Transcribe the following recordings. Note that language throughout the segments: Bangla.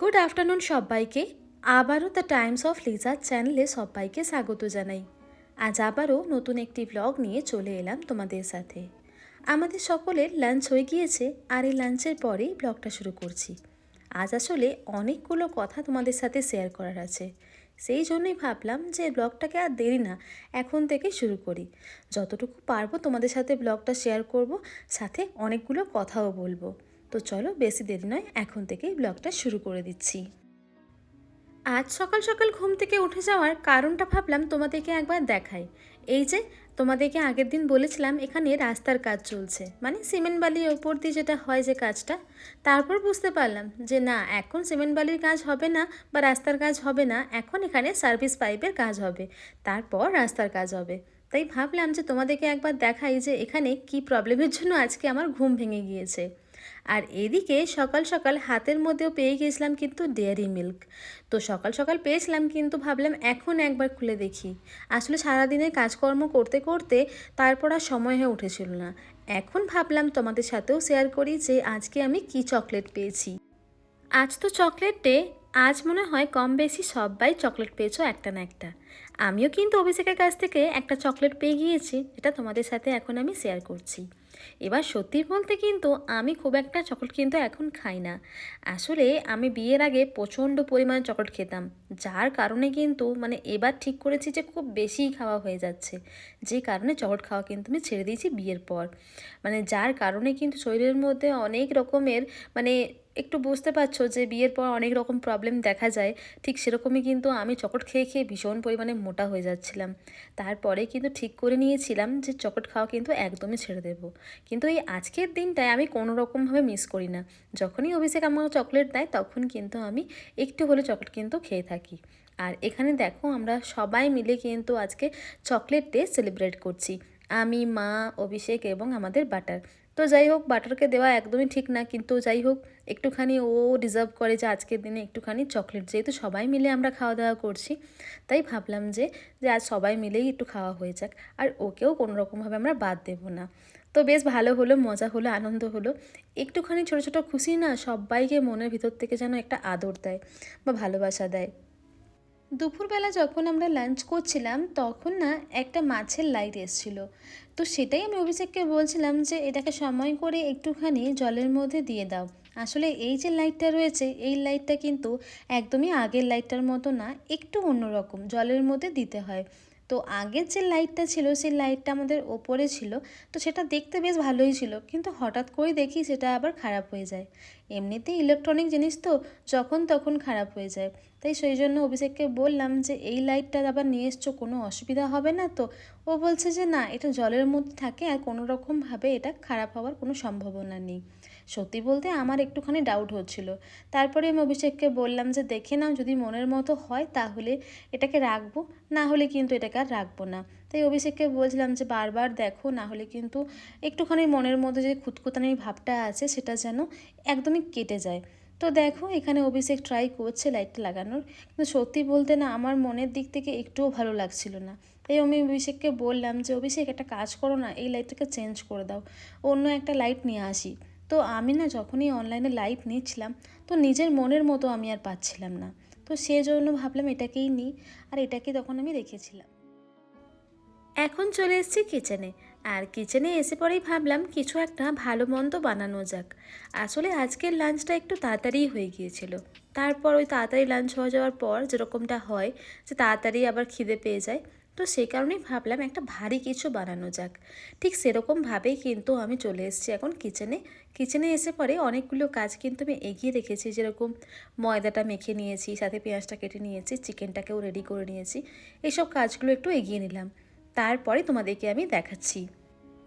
গুড আফটারনুন সবাইকে। আবারও দ্য টাইমস অফ লিজার চ্যানেলে সবাইকে স্বাগত জানাই। আজ আবারও নতুন একটি ব্লগ নিয়ে চলে এলাম তোমাদের সাথে। আমাদের সকলের লাঞ্চ হয়ে গিয়েছে আর এই লাঞ্চের পরেই ব্লগটা শুরু করছি। আজ আসলে অনেকগুলো কথা তোমাদের সাথে শেয়ার করার আছে। সেই জন্যই ভাবলাম যে ব্লগটাকে আর দেরি না, এখন থেকে শুরু করি। যতটুকু পারব তোমাদের সাথে ব্লগটা শেয়ার করব, সাথে অনেকগুলো কথাও বলব। তো চলো বেশি দেরি নয়, এখন থেকেই ব্লগটা শুরু করে দিচ্ছি। আজ সকাল সকাল ঘুম থেকে উঠে যাওয়ার কারণটা ভাবলাম তোমাদেরকে একবার দেখাই। এই যে, তোমাদেরকে আগের দিন বলেছিলাম এখানে রাস্তার কাজ চলছে মানে সিমেন্ট বালির ওপর দিয়ে যেটা হয় যে কাজটা, তারপর বুঝতে পারলাম যে না, এখন সিমেন্ট বালির কাজ হবে না বা রাস্তার কাজ হবে না, এখন এখানে সার্ভিস পাইপের কাজ হবে, তারপর রাস্তার কাজ হবে। তাই ভাবলাম যে তোমাদেরকে একবার দেখাই যে এখানে কি প্রবলেমের জন্য আজকে আমার ঘুম ভেঙে গিয়েছে। আর এদিকে সকাল সকাল হাতের মধ্যেও পেয়ে গিয়েছিলাম কিন্তু ডেয়ারি মিল্ক। তো সকাল সকাল পেয়েছিলাম কিন্তু ভাবলাম এখন একবার খুলে দেখি। আসলে সারাদিনের কাজকর্ম করতে করতে তারপর আর সময় হয়ে উঠেছিল না। এখন ভাবলাম তোমাদের সাথেও শেয়ার করি যে আজকে আমি কি চকলেট পেয়েছি। আজ তো চকলেট ডে আজ মনে হয় কম বেশি সবাই চকলেট পেয়েছ একটা না একটা। আমিও কিন্তু অভিষেকের কাছ থেকে একটা চকলেট পেয়ে গিয়েছি, এটা তোমাদের সাথে এখন আমি শেয়ার করছি। এবার সত্যি বলতে কিন্তু আমি খুব একটা চকলেট কিন্তু এখন খাই না। আসলে আমি বিয়ের আগে প্রচণ্ড পরিমাণে চকলেট খেতাম, যার কারণে কিন্তু মানে এবার ঠিক করেছি যে খুব বেশিই খাওয়া হয়ে যাচ্ছে। যে কারণে চকলেট খাওয়া কিন্তু আমি ছেড়ে দিয়েছি বিয়ের পর। মানে যার কারণে কিন্তু শরীরের মধ্যে অনেক রকমের মানে একটু বুঝতে পারছ যে বিয়ের পর অনেক রকম প্রবলেম দেখা যায়। ঠিক সেরকমই কিন্তু আমি চকট খেয়ে খেয়ে ভীষণ পরিমাণে মোটা হয়ে যাচ্ছিলাম। তারপরে কিন্তু ঠিক করে নিয়েছিলাম যে চকলেট খাওয়া কিন্তু একদমই ছেড়ে দেবো। কিন্তু এই আজকের দিনটায় আমি কোনো রকমভাবে মিস করি না। যখনই অভিষেক আমাকে চকলেট দেয়, তখন কিন্তু আমি একটু হলে চকলেট কিন্তু খেয়ে থাকি। আর এখানে দেখো আমরা সবাই মিলে কিন্তু আজকে চকলেট ডে সেলিব্রেট করছি। আমি, মা, অভিষেক এবং আমাদের বাটার। তো যাই হোক, বাটারকে দেওয়া একদমই ঠিক না, কিন্তু যাই হোক, একটুখানি ও ডিজার্ভ করে যে আজকের দিনে একটুখানি চকলেট যেহেতু সবাই মিলে আমরা খাওয়া দাওয়া করছি, তাই ভাবলাম যে যে আজ সবাই মিলেই একটু খাওয়া হয়ে যাক, আর ওকেও কোনো রকমভাবে আমরা বাদ দেবো না। তো বেশ ভালো হলো, মজা হলো, আনন্দ হলো, একটুখানি ছোটো ছোটো খুশি না সবাইকে মনের ভিতর থেকে যেন একটা আদর দেয় বা ভালোবাসা দেয়। দুপুরবেলা যখন আমরা লাঞ্চ করছিলাম, তখন না একটা মাছের লাইট এসছিল। তো সেটাই আমি অভিষেককে বলছিলাম যে, এটাকে সময় করে একটুখানি জলের মধ্যে দিয়ে দাও। আসলে এই যে লাইটটা রয়েছে, এই লাইটটা কিন্তু একদমই আগের লাইটটার মতো না, একটু অন্যরকম, জলের মধ্যে দিতে হয়। তো আগের যে লাইটটা ছিল, সেই লাইটটা আমাদের ওপরে ছিল, তো সেটা দেখতে বেশ ভালোই ছিল। কিন্তু হঠাৎ করে দেখি সেটা আবার খারাপ হয়ে যায়। এমনিতেই ইলেকট্রনিক জিনিস তো, যখন তখন খারাপ হয়ে যায়। তাই সেই জন্য অভিষেককে বললাম যে, এই লাইটটা আবার নিয়ে এসছো, কোনো অসুবিধা হবে না তো? ও বলছে যে, না, এটা জলের মধ্যে থাকে আর কোনো রকমভাবে এটা খারাপ হওয়ার কোনো সম্ভাবনা নেই। সত্যি বলতে আমার একটুখানি ডাউট হচ্ছিল। তারপরে আমি অভিষেককে বললাম যে, দেখে নাও যদি মনের মতো হয় তাহলে এটাকে রাখব, না হলে কিন্তু এটাকে আর রাখব না। তাই অভিষেককে বলছিলাম যে, বারবার দেখো, না হলে কিন্তু একটুখানি মনের মধ্যে যে খুঁতখুতানির ভাবটা আছে সেটা যেন একদমই কেটে যায়। তো দেখো, এখানে অভিষেক ট্রাই করছে লাইটটা লাগানোর। কিন্তু সত্যি বলতে না, আমার মনের দিক থেকে একটুও ভালো লাগছিল না। তাই আমি অভিষেককে বললাম যে, অভিষেক, একটা কাজ করো না, এই লাইটটাকে চেঞ্জ করে দাও। অন্য একটা লাইট নিয়ে আসি। তো আমি না যখনই অনলাইনে লাইট নিচ্ছিলাম, তো নিজের মনের মতো আমি আর পাচ্ছিলাম না। তো সেই জন্য ভাবলাম এটাকেই নিই, আর এটাকে তখন আমি রেখেছিলাম। এখন চলে এসেছি কিচেনে আর কিচেনে এসে পরেই ভাবলাম কিছু একটা ভালো মন্দ বানানো যাক। আসলে আজকের লাঞ্চটা একটু তাড়াতাড়ি হয়ে গিয়েছিল। তারপর ওই তাড়াতাড়ি লাঞ্চ হয়ে যাওয়ার পর যেরকমটা হয়, যে তাড়াতাড়ি আবার খিদে পেয়ে যায়। তো সেই কারণেই ভাবলাম একটা ভারী কিছু বানানো যাক। ঠিক সেরকমভাবেই কিন্তু আমি চলে এসেছি এখন কিচেনে কিচেনে এসে পরে অনেকগুলো কাজ কিন্তু আমি এগিয়ে রেখেছি, যেরকম ময়দাটা মেখে নিয়েছি, সাথে পেঁয়াজটা কেটে নিয়েছি চিকেনটাকেও রেডি করে নিয়েছি। এইসব কাজগুলো একটু এগিয়ে নিলাম। তারপরে তোমাদেরকে আমি দেখাচ্ছি।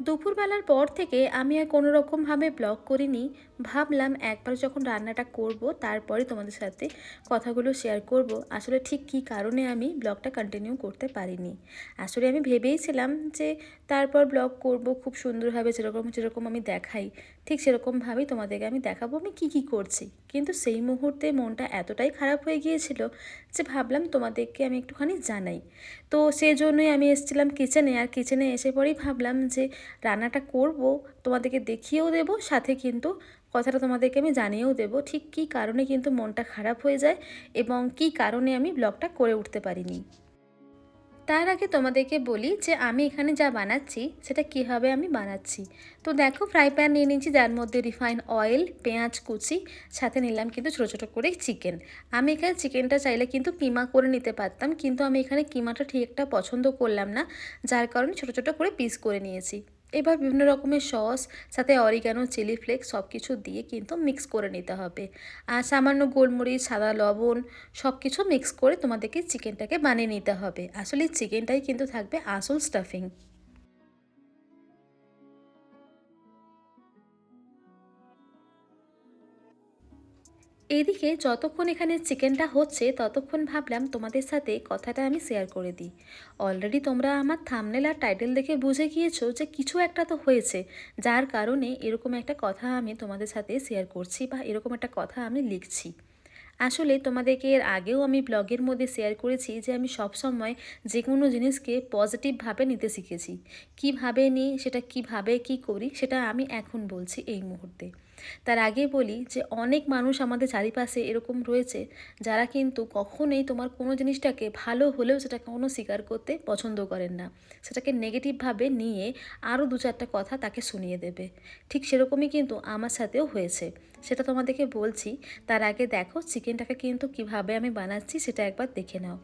দুপুরবেলার পর থেকে আমি আর কোনো রকমভাবে ব্লগ করিনি। ভাবলাম একবার যখন রান্নাটা করব, তারপরে তোমাদের সাথে কথাগুলো শেয়ার করব। আসলে ঠিক কী কারণে আমি ব্লগটা কন্টিনিউ করতে পারিনি? আসলে আমি ভেবেইছিলাম যে তারপর ব্লগ করব, খুব সুন্দরভাবে যেরকম যেরকম আমি দেখাই, ঠিক সেরকমভাবেই তোমাদেরকে আমি দেখাবো আমি কি কি করছি। কিন্তু সেই মুহূর্তে মনটা এতটাই খারাপ হয়ে গিয়েছিল যে ভাবলাম তোমাদেরকে আমি একটুখানি জানাই। তো সেই জন্যই আমি এসেছিলাম কিচেনে আর কিচেনে এসে পরেই ভাবলাম যে রান্নাটা করব, তোমাদেরকে দেখিয়েও দেব, সাথে কিন্তু কথাটা তোমাদেরকে আমি জানিয়েও দেবো, ঠিক কী কারণে কিন্তু মনটা খারাপ হয়ে যায় এবং কী কারণে আমি ব্লগটা করে উঠতে পারিনি। তার আগে তোমাদেরকে বলি যে আমি এখানে যা বানাচ্ছি, সেটা কীভাবে আমি বানাচ্ছি। তো দেখো ফ্রাই প্যান নিয়ে নিয়েছি, যার মধ্যে রিফাইন অয়েল, পেঁয়াজ কুচি, সাথে নিলাম কিন্তু ছোটো ছোটো করে চিকেন। আমি এখানে চিকেনটা চাইলে কিন্তু কিমা করে নিতে পারতাম, কিন্তু আমি এখানে কিমাটা ঠিক একটা পছন্দ করলাম না, যার কারণে ছোটো ছোটো করে পিস করে নিয়েছি। এবার বিভিন্ন রকমের সস, সাথে অরিগানো চিলি ফ্লেক্স সব কিছু দিয়ে কিন্তু মিক্স করে নিতে হবে। আর সামান্য গোলমরিচ, সাদা লবণ সব কিছু মিক্স করে তোমাদেরকে চিকেনটাকে বানিয়ে নিতে হবে। আসলে চিকেনটাই কিন্তু থাকবে আসল স্টাফিং এদিকে যতক্ষণ এখানে চিকেনটা হচ্ছে, ততক্ষণ ভাবলাম তোমাদের সাথে কথাটা আমি শেয়ার করে দিই। অলরেডি তোমরা আমার থামনেল আর টাইটেল দেখে বুঝে গিয়েছো যে কিছু একটা তো হয়েছে, যার কারণে এরকম একটা কথা আমি তোমাদের সাথে শেয়ার করছি বা এরকম একটা কথা আমি লিখছি। আসলে তোমাদেরকে এর আগেও আমি ব্লগের মধ্যে শেয়ার করেছি যে আমি সবসময় যে কোনো জিনিসকে পজিটিভভাবে নিতে শিখেছি। কীভাবে নিই, সেটা কীভাবে কি করি, সেটা আমি এখন বলছি এই মুহূর্তে। তার আগে বলি যে অনেক মানুষ আমাদের চারিপাশে এরকম রয়েছে যারা কিন্তু কখনোই তোমার কোনো জিনিসটাকে ভালো হলেও সেটা কোনো স্বীকার করতে পছন্দ করেন না। সেটাকে নেগেটিভভাবে নিয়ে আরও দু চারটা কথা তাকে শুনিয়ে দেবে। ঠিক সেরকমই কিন্তু আমার সাথেও হয়েছে। সেটা তোমাদেরকে বলছি। তার আগে দেখো চিকেনটাকে কিন্তু কীভাবে আমি বানাচ্ছি সেটা একবার দেখে নাও।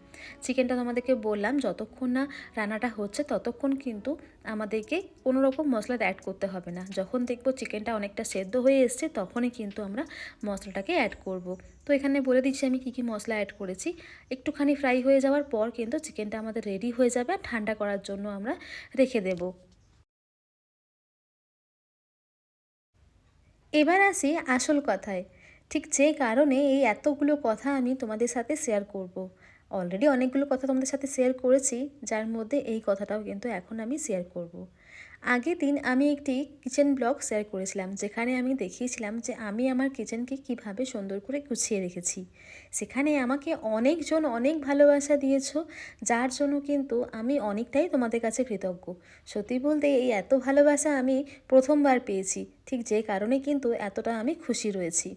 চিকেনটা তোমাদেরকে বললাম, যতক্ষণ না রান্নাটা হচ্ছে ততক্ষণ কিন্তু আমাদেরকে কোনো রকম মশলা অ্যাড করতে হবে না। যখন দেখব চিকেনটা অনেকটা সেদ্ধ হয়ে এসছে, তখনই কিন্তু আমরা মশলাটাকে অ্যাড করব। তো এখানে বলে দিচ্ছি আমি কী কী মশলা অ্যাড করেছি। একটুখানি ফ্রাই হয়ে যাওয়ার পর কিন্তু চিকেনটা আমাদের রেডি হয়ে যাবে আর ঠান্ডা করার জন্য আমরা রেখে দেবো। এবার আসি আসল কথায় ঠিক যে কারণে এই এতগুলো কথা আমি তোমাদের সাথে শেয়ার করব। অলরেডি অনেকগুলো কথা তোমাদের সাথে শেয়ার করেছি, যার মধ্যে এই কথাটাও কিন্তু এখন আমি শেয়ার করব। আগের দিন আমি একটি কিচেন ব্লগ শেয়ার করেছিলাম, যেখানে আমি দেখিয়েছিলাম যে আমি আমার কিচেনকে কীভাবে সুন্দর করে গুছিয়ে রেখেছি। সেখানে আমাকে অনেকজন অনেক ভালোবাসা দিয়েছ, যার জন্য কিন্তু আমি অনেকটাই তোমাদের কাছে কৃতজ্ঞ। সত্যি বলতে এই এত ভালোবাসা আমি প্রথমবার পেয়েছি, ঠিক যে কারণে কিন্তু এতটা আমি খুশি রয়েছি।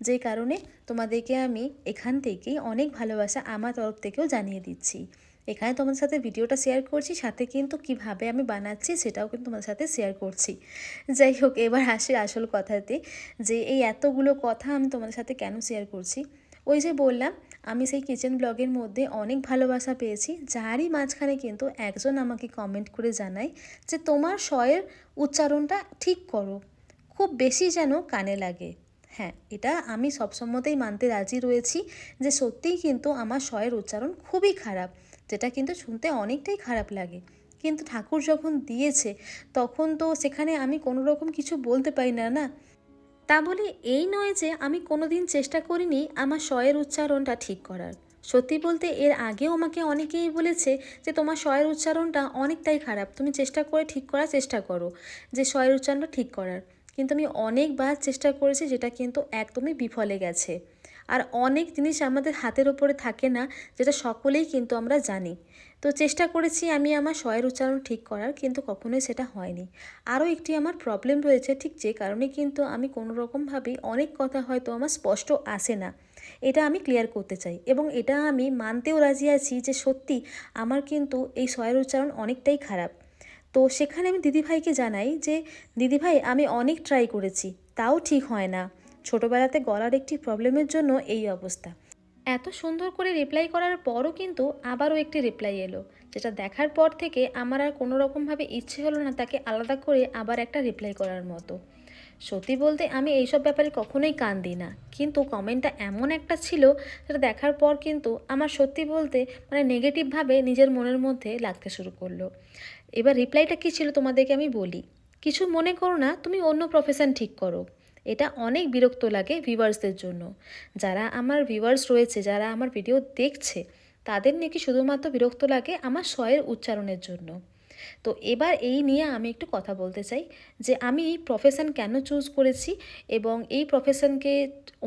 যে কারণে তোমাদেরকে আমি এখান থেকেই অনেক ভালোবাসা আমার তরফ থেকেও জানিয়ে দিচ্ছি। এখানে তোমাদের সাথে ভিডিওটা শেয়ার করছি, সাথে কিন্তু কীভাবে আমি বানাচ্ছি সেটাও কিন্তু তোমাদের সাথে শেয়ার করছি। যাই হোক, এবার আসি আসল কথাতে, যে এই এতগুলো কথা আমি তোমাদের সাথে কেন শেয়ার করছি? ওই যে বললাম, আমি সেই কিচেন ব্লগের মধ্যে অনেক ভালোবাসা পেয়েছি, যারই মাঝখানে কিন্তু একজন আমাকে কমেন্ট করে জানায় যে তোমার শয়ের উচ্চারণটা ঠিক করো, খুব বেশি যেন কানে লাগে। হ্যাঁ এটা আমি সবসম্মতেই মানতে রাজি রয়েছি যে সত্যিই কিন্তু আমার শয়ের উচ্চারণ খুবই খারাপ। যেটা কিন্তু শুনতে অনেকটাই খারাপ লাগে। কিন্তু ঠাকুর যখন দিয়েছে, তখন তো সেখানে আমি কোনো রকম কিছু বলতে পারি না না? তা বলে এই নয় যে আমি কোনো দিন চেষ্টা করিনি আমার শয়ের উচ্চারণটা ঠিক করার। সত্যি বলতে এর আগেও আমাকে অনেকেই বলেছে যে তোমার শয়ের উচ্চারণটা অনেকটাই খারাপ, তুমি চেষ্টা করে ঠিক করার চেষ্টা করো, যে স্বয়ের উচ্চারণটা ঠিক করার। কিন্তু আমি অনেকবার চেষ্টা করেছি, যেটা কিন্তু একদমই বিফলে গেছে। আর অনেক জিনিস আমাদের হাতের ওপরে থাকে না, যেটা সকলেই কিন্তু আমরা জানি। তো চেষ্টা করেছি আমি আমার শয়ের উচ্চারণ ঠিক করার, কিন্তু কখনোই সেটা হয়নি। আরও একটি আমার প্রবলেম রয়েছে ঠিক যে কারণে কিন্তু আমি কোনো রকমভাবেই অনেক কথা হয়তো আমার স্পষ্ট আসে না। এটা আমি ক্লিয়ার করতে চাই এবং এটা আমি মানতেও রাজি আছি যে সত্যি আমার কিন্তু এই শয়ের উচ্চারণ অনেকটাই খারাপ। তো সেখানে আমি দিদিভাইকে জানাই যে, দিদিভাই, আমি অনেক ট্রাই করেছি, তাও ঠিক হয় না। ছোটোবেলাতে গলার একটি প্রবলেমের জন্য এই অবস্থা। এত সুন্দর করে রিপ্লাই করার পরও কিন্তু আবারও একটি রিপ্লাই এলো, যেটা দেখার পর থেকে আমার আর কোনো রকমভাবে ইচ্ছে হলো না তাকে আলাদা করে আবার একটা রিপ্লাই করার মতো। সত্যি বলতে আমি এইসব ব্যাপারে কখনোই কান দিই না, কিন্তু কমেন্টটা এমন একটা ছিল যেটা দেখার পর কিন্তু আমার সত্যি বলতে মানে নেগেটিভভাবে নিজের মনের মধ্যে লাগতে শুরু করল। এবার রিপ্লাইটা কী ছিল তোমাদেরকে আমি বলি। কিছু মনে করো না, তুমি অন্য প্রফেশন ঠিক করো। এটা অনেক বিরক্ত লাগে ভিউয়ার্সদের জন্য। যারা আমার ভিউয়ার্স রয়েছে, যারা আমার ভিডিও দেখছে, তাদের নাকি শুধুমাত্র বিরক্ত লাগে আমার স্বয়ের উচ্চারণের জন্য? তো এবার এই নিয়ে আমি একটু কথা বলতে চাই যে আমি এই প্রফেশন কেন চুজ করেছি এবং এই প্রফেশনকে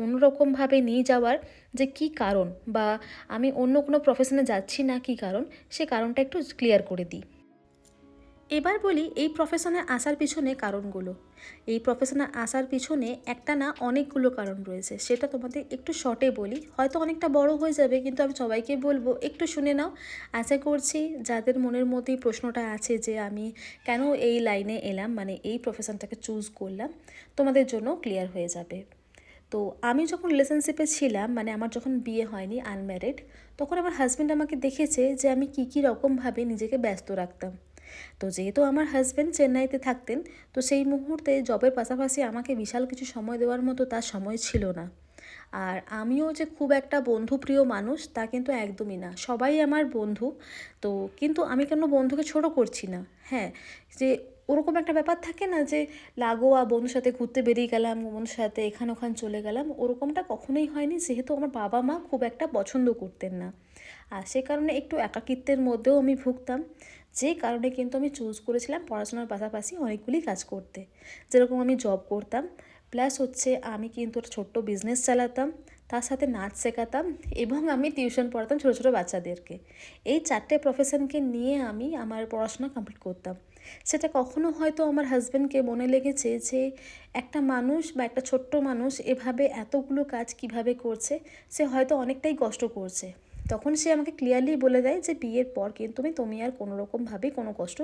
অন্যরকমভাবে নিয়ে যাওয়ার যে কি কারণ বা আমি অন্য কোনো প্রফেশনে যাচ্ছি না কি কারণ, সে কারণটা একটু ক্লিয়ার করে দিই। এবার বলি এই প্রফেশনে আসার পিছনে কারণগুলো। এই প্রফেশনে আসার পিছনে একটা না অনেকগুলো কারণ রয়েছে, সেটা তোমাদের একটু শর্টে বলি। হয়তো অনেকটা বড় হয়ে যাবে, কিন্তু আমি সবাইকে বলব, একটু শুনে নাও। আশা করছি যাদের মনের মধ্যেই প্রশ্নটা আছে যে আমি কেন এই লাইনে এলাম মানে এই প্রফেশনটাকে চুজ করলাম, তোমাদের জন্য ক্লিয়ার হয়ে যাবে। তো আমি যখন রিলেশনশিপে ছিলাম মানে আমার যখন বিয়ে হয়নি আনম্যারিড তখন আমার হাজব্যান্ড আমাকে দেখেছে যে আমি কী কী রকমভাবে নিজেকে ব্যস্ত রাখতাম। তো যেহেতু আমার হাজব্যান্ড চেন্নাইতে থাকতেন, তো সেই মুহূর্তে জবের পাশাপাশি আমাকে বিশাল কিছু সময় দেওয়ার মতো তার সময় ছিল না। আর আমিও যে খুব একটা বন্ধুপ্রিয় মানুষ, তা কিন্তু একদমই না। সবাই আমার বন্ধু, তো কিন্তু আমি কেন বন্ধুকে ছোট করছি না? হ্যাঁ যে ওরকম একটা ব্যাপার থাকে না যে লাগোয়া, বন্ধুর সাথে ঘুরতে বেরিয়ে গেলাম, বন্ধুর সাথে এখান ওখান চলে গেলাম, ওরকমটা কখনোই হয়নি। যেহেতু আমার বাবা মা খুব একটা পছন্দ করতেন না। আর সে কারণে একটু একাকিত্বের মধ্যেও আমি ভুগতাম। যে কারণে কিন্তু আমি চুজ করেছিলাম পড়াশোনার পাশাপাশি অনেকগুলি কাজ করতে। যেরকম আমি জব করতাম প্লাস হচ্ছে আমি কিন্তু একটা ছোট্ট বিজনেস চালাতাম, তার সাথে নাচ শেখাতাম এবং আমি টিউশন পড়াতাম ছোটো ছোটো বাচ্চাদেরকে। এই চারটে প্রফেশনকে নিয়ে আমি আমার পড়াশোনা কমপ্লিট করতাম। সেটা কখনো হয়তো আমার হাজব্যান্ডকে মনে লেগেছে যে একটা মানুষ বা একটা ছোট্ট মানুষ এভাবে এতগুলো কাজ কীভাবে করছে, সে হয়তো অনেকটাই কষ্ট করছে। তখন সে আমাকে ক্লিয়ারলি বলে দেয় যে বিয়ের পর কিন্তু তুমি তুমি আর কোনো রকমভাবে কোনো কষ্ট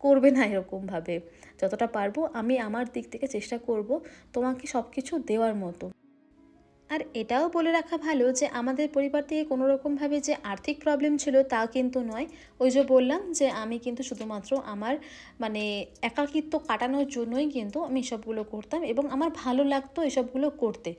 করবে না এরকমভাবে যতটা পারব আমি আমার দিক থেকে চেষ্টা করব তোমাকে সব কিছু দেওয়ার মতো। আর এটাও বলে রাখা ভালো যে আমাদের পরিবার থেকে কোনো রকমভাবে যে আর্থিক প্রবলেম ছিল তা কিন্তু নয়। ওই যে বললাম যে আমি কিন্তু শুধুমাত্র আমার মানে একাকিত্ব কাটানোর জন্যই কিন্তু আমি এসবগুলো করতাম এবং আমার ভালো লাগতো এসবগুলো করতে।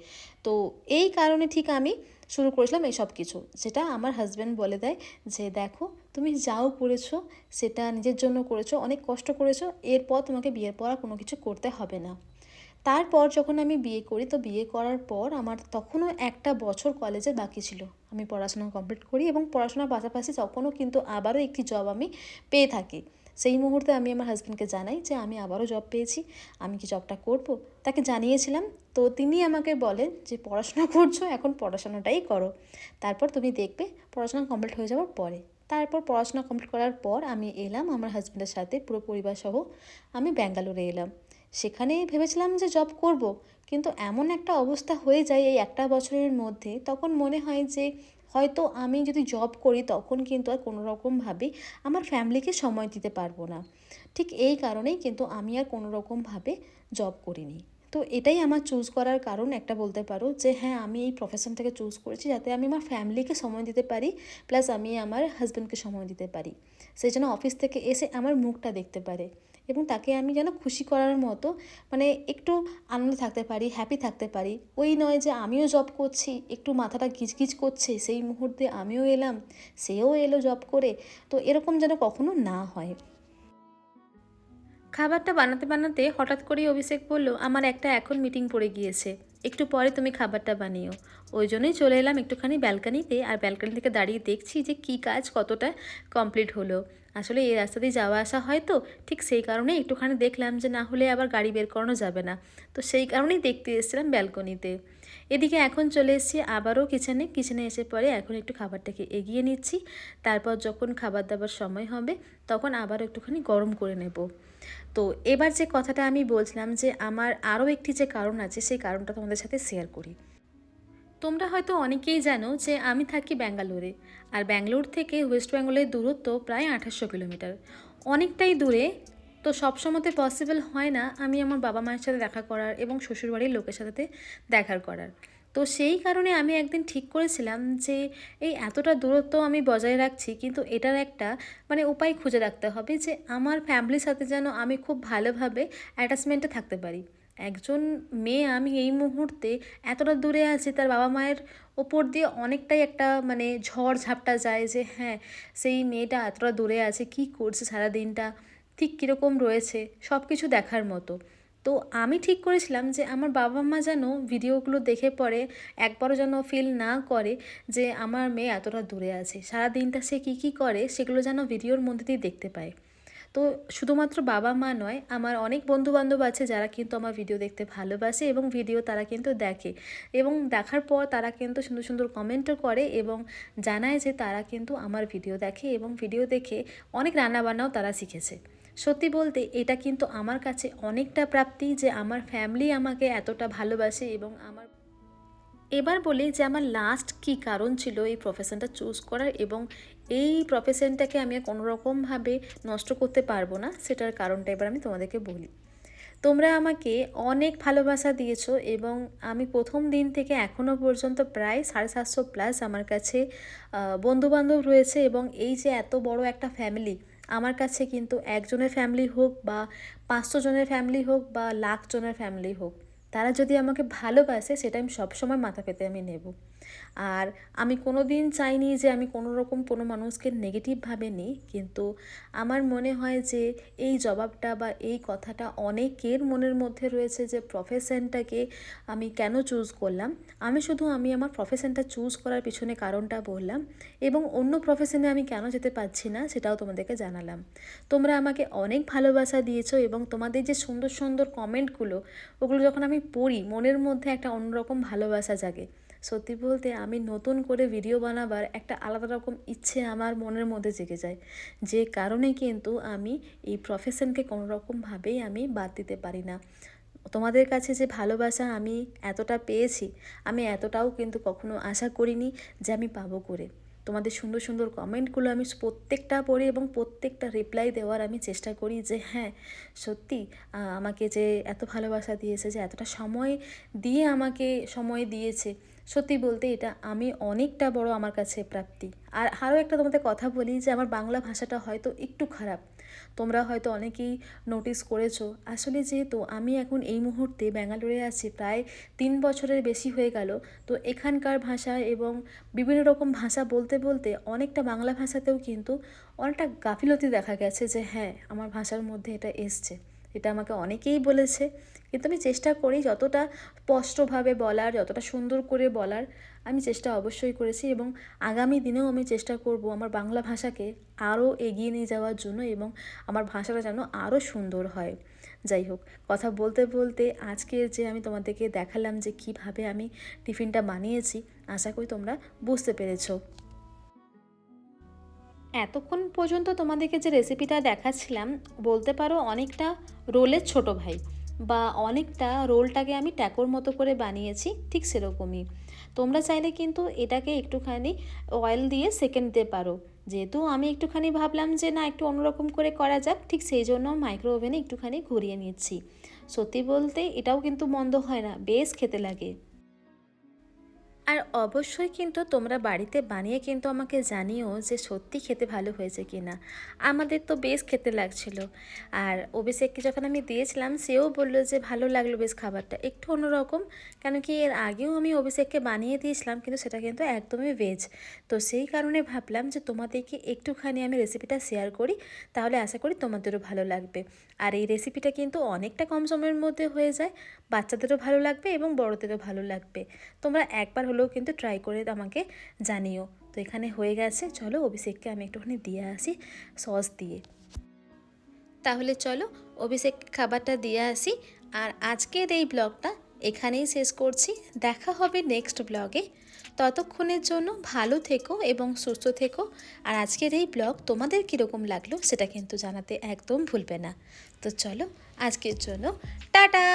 তো এই কারণে ঠিক আমি শুরু করেছিলাম এই সব কিছু যেটা আমার হাজব্যান্ড বলে দেয় যে, দেখো, তুমি যাও করেছ, সেটা নিজের জন্য করেছ, অনেক কষ্ট করেছ, এরপর তোমাকে বিয়ের পর আর কোনো কিছু করতে হবে না। তারপর যখন আমি বিয়ে করি, তো বিয়ে করার পর আমার তখনও একটা বছর কলেজে বাকি ছিল। আমি পড়াশোনা কমপ্লিট করি এবং পড়াশোনার পাশাপাশি তখনও কিন্তু আবারও একটি জব আমি পেয়ে থাকি। সেই মুহূর্তে আমি আমার হাজব্যান্ডকে জানাই যে, আমি আবারও জব পেয়েছি, আমি কি জবটা করব? তাকে জানিয়েছিলাম। তো তিনি আমাকে বলেন যে, পড়াশোনা করছ, এখন পড়াশোনাটাই করো। তারপর তুমি দেখবে পড়াশোনা কমপ্লিট হয়ে যাওয়ার পরে। তারপর পড়াশোনা কমপ্লিট করার পর আমি এলাম আমার হাজব্যান্ডের সাথে, পুরো পরিবার সহ আমি ব্যাঙ্গালোরে এলাম। সেখানে ভেবেছিলাম যে জব করব, কিন্তু এমন একটা অবস্থা হয়ে যায় এই একটা বছরের মধ্যে, তখন মনে হয় যে হয়তো আমি যদি জব করি তখন কিন্তু আর কোনো রকমভাবে আমার ফ্যামিলিকে সময় দিতে পারব না। ঠিক এই কারণেই কিন্তু আমি আর কোনো রকমভাবে জব করিনি। তো এটাই আমার চুজ করার কারণ একটা বলতে পারো যে হ্যাঁ আমি এই প্রফেশনটাকে চুজ করেছি যাতে আমি আমার ফ্যামিলিকে সময় দিতে পারি প্লাস আমি আমার হাজব্যান্ডকে সময় দিতে পারি। সেই জন্য অফিস থেকে এসে আমার মুখটা দেখতে পারে এবং তাকে আমি যেন খুশি করার মতো মানে একটু আনন্দে থাকতে পারি হ্যাপি থাকতে পারি। ওই নয় যে, আমিও জব করছি, একটু মাথাটা গিজগিজ করছে, সেই মুহূর্তে আমিও এলাম, সেও এলো জব করে। তো এরকম যেন কখনো না হয়। খাবারটা বানাতে বানাতে হঠাৎ করেই অভিষেক বলল, আমার একটা এখন মিটিং পড়ে গিয়েছে। একটু পরে তুমি খাবারটা বানিও। ওই জন্যই চলে এলাম একটুখানি ব্যালকানিতে আর ব্যালকানি থেকে দাঁড়িয়ে দেখছি যে কী কাজ কতটা কমপ্লিট হলো। আসলে এই রাস্তা দিয়ে যাওয়া আসা হয় তো, ঠিক সেই কারণেই একটুখানি দেখলাম যে না হলে আবার গাড়ি বের করানো যাবে না। তো সেই কারণেই দেখতে এসেছিলাম ব্যালকনিতে। এদিকে এখন চলে এসেছি আবারও কিচেনে। কিচেনে এসে পরে এখন একটু খাবারটাকে এগিয়ে নিচ্ছি। তারপর যখন খাবার দাবার সময় হবে, তখন আবার একটুখানি গরম করে নেব। তো এবার যে কথাটা আমি বলছিলাম যে আমার আরও একটি যে কারণ আছে, সেই কারণটা তোমাদের সাথে শেয়ার করি। তোমরা হয়তো অনেকেই জানো যে আমি থাকি ব্যাঙ্গালোরে, আর ব্যাঙ্গালোর থেকে ওয়েস্ট বেঙ্গলের দূরত্ব প্রায় আঠাশশো কিলোমিটার। অনেকটাই দূরে, তো সবসময়তে পসিবল হয় না আমি আমার বাবা মায়ের সাথে দেখা করার এবং শ্বশুরবাড়ির লোকের সাথে দেখার করার। তো সেই কারণে আমি একদিন ঠিক করেছিলাম যে এই এতটা দূরত্ব আমি বজায় রাখছি, কিন্তু এটার একটা মানে উপায় খুঁজে রাখতে হবে যে আমার ফ্যামিলির সাথে যেন আমি খুব ভালোভাবে অ্যাটাচমেন্টে থাকতে পারি। একজন মেয়ে আমি এই মুহূর্তে এতটা দূরে আছি, তার বাবা মায়ের ওপর দিয়ে অনেকটাই একটা মানে ঝড় ঝাপটা যায় যে হ্যাঁ সেই মেয়েটা এতটা দূরে আছে, কি করছে সারা দিনটা ঠিক কীরকম রয়েছে সব কিছু দেখার মতো। তো আমি ঠিক করেছিলাম যে আমার বাবা মা যেন ভিডিওগুলো দেখে পরে একবারও যেন ফিল না করে যে আমার মেয়ে এতটা দূরে আছে। সারা দিনটা সে কী কী করে সেগুলো যেন ভিডিওর মধ্যে দিয়ে দেখতে পায়। তো শুধুমাত্র বাবা মা নয়, আমার অনেক বন্ধু বান্ধব আছে যারা কিন্তু আমার ভিডিও দেখতে ভালোবাসে এবং ভিডিও তারা কিন্তু দেখে এবং দেখার পর তারা কিন্তু সুন্দর সুন্দর কমেন্টও করে এবং জানায় যে তারা কিন্তু আমার ভিডিও দেখে এবং ভিডিও দেখে অনেক রান্নাবান্নাও তারা শিখেছে। সত্যি বলতে এটা কিন্তু আমার কাছে অনেকটা প্রাপ্তি যে আমার ফ্যামিলি আমাকে এতটা ভালোবাসে এবং আমার এবার বলি যে আমার লাস্ট কী কারণ ছিল এই প্রফেশনটা চুজ করার এবং এই প্রফেশনটাকে আমি কোনোরকমভাবে নষ্ট করতে পারব না সেটার কারণটা এবার আমি তোমাদেরকে বলি। তোমরা আমাকে অনেক ভালোবাসা দিয়েছ এবং আমি প্রথম দিন থেকে এখনও পর্যন্ত প্রায় সাড়ে সাতশো প্লাস আমার কাছে বন্ধুবান্ধব রয়েছে এবং এই যে এত বড় একটা ফ্যামিলি আমার কাছে কিন্তু একজনের ফ্যামিলি হোক বা পাঁচশো জনের ফ্যামিলি হোক বা লাখ জনের ফ্যামিলি হোক, তারা যদি আমাকে ভালোবাসে সেটা আমি সবসময় মাথা পেতে আমি নেব। আর আমি কোনো দিন চাইনি যে আমি কোনো রকম কোনো মানুষকে নেগেটিভভাবে নিই, কিন্তু আমার মনে হয় যে এই জবাবটা বা এই কথাটা অনেকের মনের মধ্যে রয়েছে যে প্রফেশনটাকে আমি কেন চুজ করলাম। আমি শুধু আমি আমার প্রফেশনটা চুজ করার পিছনে কারণটা বললাম এবং অন্য প্রফেশনে আমি কেন যেতে পারছি না সেটাও তোমাদেরকে জানালাম। তোমরা আমাকে অনেক ভালোবাসা দিয়েছ এবং তোমাদের যে সুন্দর সুন্দর কমেন্টগুলো ওগুলো যখন আমি পড়ি, মনের মধ্যে একটা অন্যরকম ভালোবাসা জাগে। সত্যি বলতে আমি নতুন করে ভিডিও বানাবার একটা আলাদা রকম ইচ্ছে আমার মনের মধ্যে জেগে যায়। যে কারণে কিন্তু আমি এই প্রফেশনকে কোনো রকমভাবেই আমি বাদ দিতে পারি না। তোমাদের কাছে যে ভালোবাসা আমি এতটা পেয়েছি, আমি এতটাও কিন্তু কখনো আশা করিনি যে আমি পাবো করে। তোমাদের সুন্দর সুন্দর কমেন্টগুলো আমি প্রত্যেকটা পড়ি এবং প্রত্যেকটা রিপ্লাই দেওয়ার আমি চেষ্টা করি যে হ্যাঁ সত্যি আমাকে যে এত ভালোবাসা দিয়েছে, যে এতটা সময় দিয়ে আমাকে সময় দিয়েছে, সত্যি বলতে এটা আমি অনেকটা বড় আমার কাছে প্রাপ্তি। আর আরও একটা তোমাদের কথা বলি যে আমার বাংলা ভাষাটা হয়তো একটু খারাপ। তোমরা হয়তো অনেকেই নোটিস করেছ। আসলে যেহেতু আমি এখন এই মুহূর্তে ব্যাঙ্গালোরে আছি, প্রায় তিন বছরের বেশি হয়ে গেল, তো এখানকার ভাষা এবং বিভিন্ন রকম ভাষা বলতে বলতে অনেকটা বাংলা ভাষাতেও কিন্তু অনেকটা গাফিলতি দেখা গেছে যে হ্যাঁ আমার ভাষার মধ্যে এটা এসছে। এটা আমাকে অনেকেই বলেছে। কিন্তু আমি চেষ্টা করি যতটা স্পষ্টভাবে বলার, যতটা সুন্দর করে বলার, আমি চেষ্টা অবশ্যই করেছি এবং আগামী দিনেও আমি চেষ্টা করব আমার বাংলা ভাষাকে আরও এগিয়ে নিয়ে যাওয়ার জন্য এবং আমার ভাষাটা যেন আরও সুন্দর হয়। যাই হোক, কথা বলতে বলতে আজকে যে আমি তোমাদেরকে দেখালাম যে কীভাবে আমি টিফিনটা বানিয়েছি, আশা করি তোমরা বুঝতে পেরেছ। এতক্ষণ পর্যন্ত তোমাদেরকে যে রেসিপিটা দেখাচ্ছিলাম, বলতে পারো অনেকটা রোলের ছোট ভাই বা অনেকটা রোলটাকে আমি ট্যাকোর মতো করে বানিয়েছি, ঠিক সেরকমই। তোমরা চাইলে কিন্তু এটাকে একটুখানি অয়েল দিয়ে সেকে নিতে পারো। যেহেতু আমি একটুখানি ভাবলাম যে না, একটু অন্যরকম করে করা যাক, ঠিক সেই জন্য মাইক্রো ওভেনে একটুখানি ঘুরিয়ে নিচ্ছি। সত্যি বলতে এটাও কিন্তু মন্দ হয় না, বেশ খেতে লাগে। আর অবশ্যই কিন্তু তোমরা বাড়িতে বানিয়ে কিন্তু আমাকে জানিও যে সত্যি খেতে ভালো হয়েছে কি না আমাদের তো বেশ খেতে লাগছিল। আর অভিষেককে যখন আমি দিয়েছিলাম, সেও বলল যে ভালো লাগল বেশ খাবারটা। একটু অন্যরকম, কেন কি এর আগেও আমি অভিষেককে বানিয়ে দিয়েছিলাম, কিন্তু সেটা কিন্তু একদমই ভেজ তো সেই কারণে ভাবলাম যে তোমাদেরকে একটুখানি আমি রেসিপিটা শেয়ার করি, তাহলে আশা করি তোমাদেরও ভালো লাগবে। আর এই রেসিপিটা কিন্তু অনেকটা কম সময়ের মধ্যে হয়ে যায়, বাচ্চাদেরও ভালো লাগবে এবং বড়োদেরও ভালো লাগবে। তোমরা একবার হলেও কিন্তু ট্রাই করে আমাকে জানিও। তো এখানে হয়ে গেছে। চলো অভিষেককে আমি একটুখানি দিয়ে আসি সস দিয়ে। তাহলে চলো অভিষেক খাবারটা দিয়ে আসি। আর আজকের এই ব্লগটা এখানেই শেষ করছি। দেখা হবে নেক্সট ব্লগে ততক্ষণের জন্য ভালো থেকো এবং সুস্থ থেকো। আর আজকের এই ব্লগ তোমাদের কীরকম লাগল সেটা কিন্তু জানাতে একদম ভুলবে না। তো চলো আজকের জন্য টাটা!